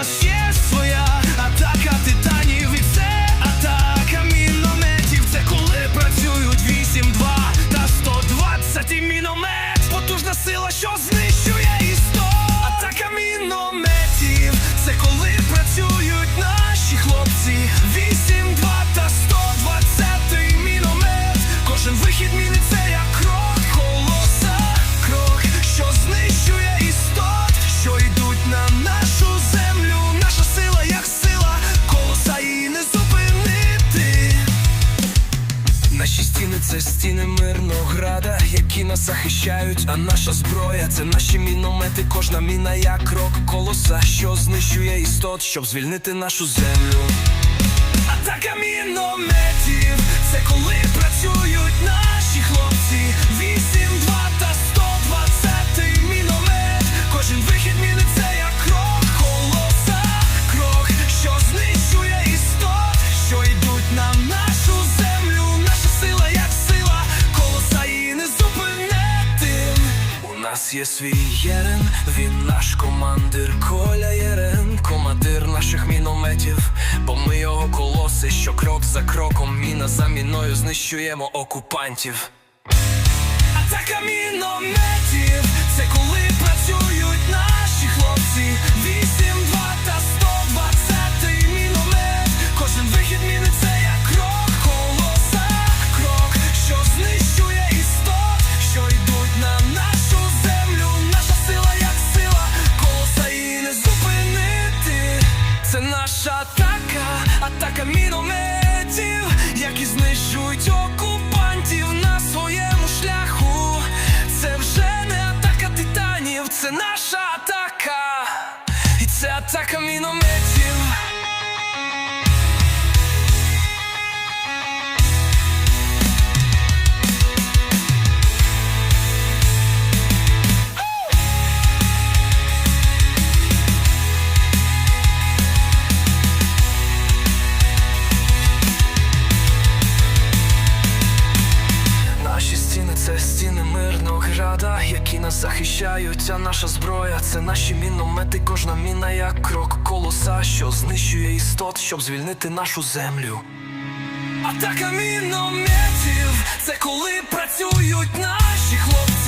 нас є своя це стіни мирного града, які нас захищають, а наша зброя це наші міномети, кожна міна як крок колоса, що знищує істот, щоб звільнити нашу землю. Атака мінометів, це коли працюють наші хлопці. Є свій єрен, він наш командир Коля Єрен, командир наших мінометів, бо ми його колоси, що крок за кроком, міна за міною знищуємо окупантів. Атака мінометів, це коли атака, атака мінометів, які знищують окупантів на своєму шляху. Це вже не атака титанів, це наша атака, і це атака мінометів. А наша зброя це наші міномети, кожна міна як крок колоса, що знищує істот, щоб звільнити нашу землю. Атака мінометів, це коли працюють наші хлопці.